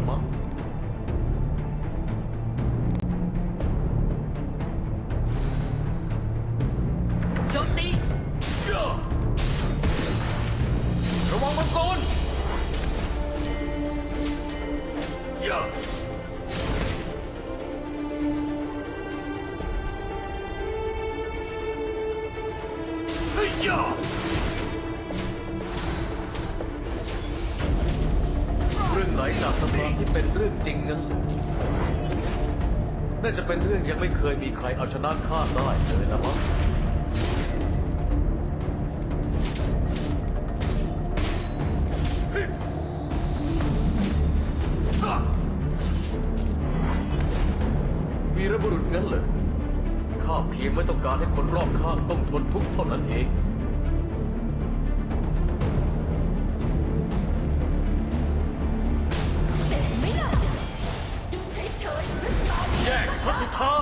ละมั้ง โจมตี ระวังมังกรเฮ้ย รื่องไหนจากตำนานที่เป็นเรื่องจริงงั้นเหรอน่าจะเป็นเรื่องยังไม่เคยมีใครเอาชนะข้าได้เลยละมั้งวีรบุรุษงั้นเหรอข้าเพียงไม่ต้องการให้คนรอบข้างต้องทนทุกข์เท่านั้นเอง แยกพระสุธา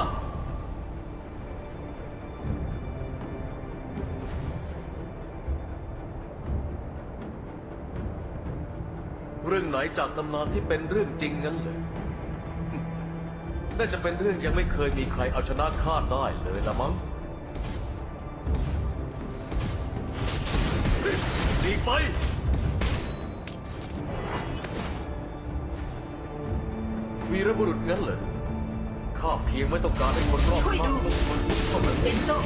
เรื่องไหนจากตำนานที่เป็นเรื่องจริงงั้นเหรอหึน่าจะเป็นเรื่องยังไม่เคยมีใครเอาชนะข้าได้เลยละมั้งหนีไปวีรบุรุษงั้นเหรอ ข้าเพียงไม่ต้องการให้คนรอบข้างต้องทนทุกข์เท่านั้นเอเป็งนโซ่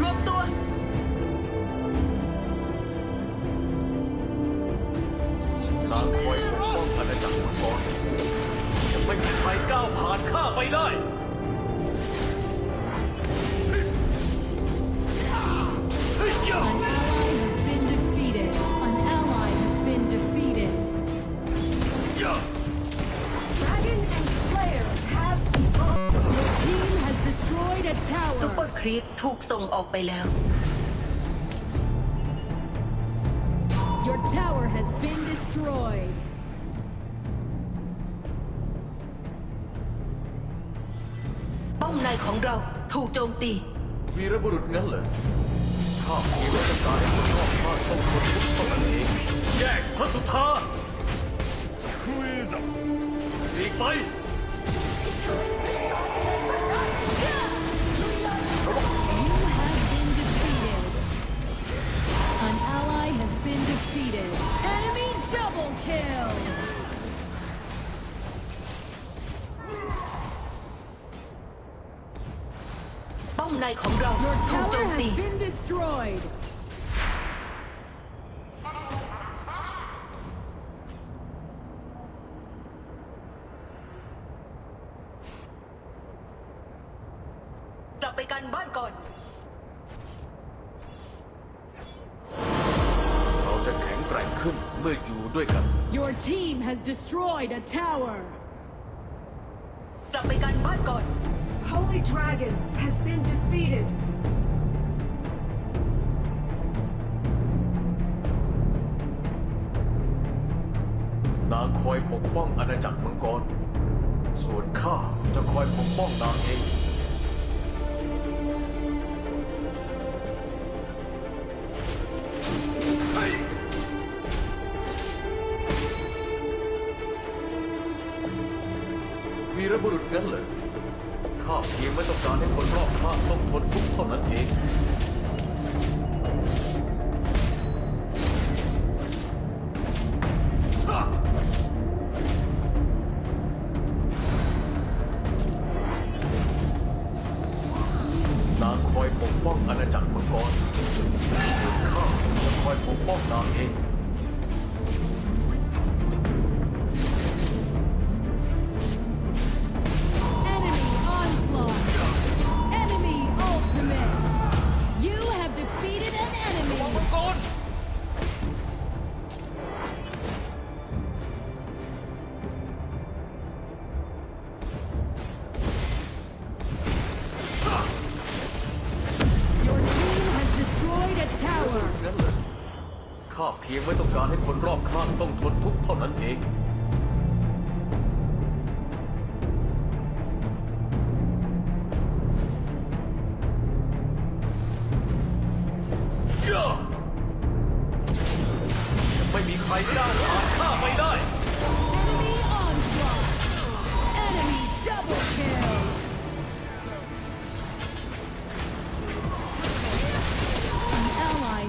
รวมตัว นางคอยปกป้องอาณาจักรมังกรยังไม่มีใครก้าวผ่านข้าไปได้ เฮ้ยย่า An ซุปเปอ tower. ร์ครีปถูกส่งออกไปแล้ว Your tower has been destroyed. ป้อมในของเราถูกโจมตีวีรบุรุษงั้นเหรอข้าเพียงไม่ต้องการให้คนรอบข้างต้องทนทุกข์เท่านั้นเองแยกพระสุธาหนีไป ในของเรา Your ถูกโจ tower มตี has been destroyed. กลับไปกันบ้านก่อน เราจะแข็งแกร่งขึ้นเมื่ออยู่ด้วยกัน Your team has destroyed a tower. กลับไปกันบ้านก่อน Holy Dragon has been defeated. นางคอยปกป้องอาณาจักรมังกร ส่วนข้าจะคอยปกป้องนางเอง วีรบุรุษงั้นเหรอ ข้าเพียงไม่ต้องการให้คนรอบข้างต้องทนทุกข์เท่านั้นเองนางคอยปกป้องอาณาจักรมังกรส่วนข้าจะคอยปกป้องนางเอง งั้นเลยข้าเพียงไม่ต้องการให้คนรอบข้างต้องทนทุกข์เท่านั้นเอง ไม่มีใครก้าวาข้าไปได้ Enemy onslaught! Enemy double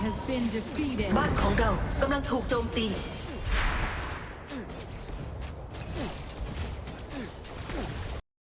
has been defeated. บ้านของเรากำลังถูกโจมตี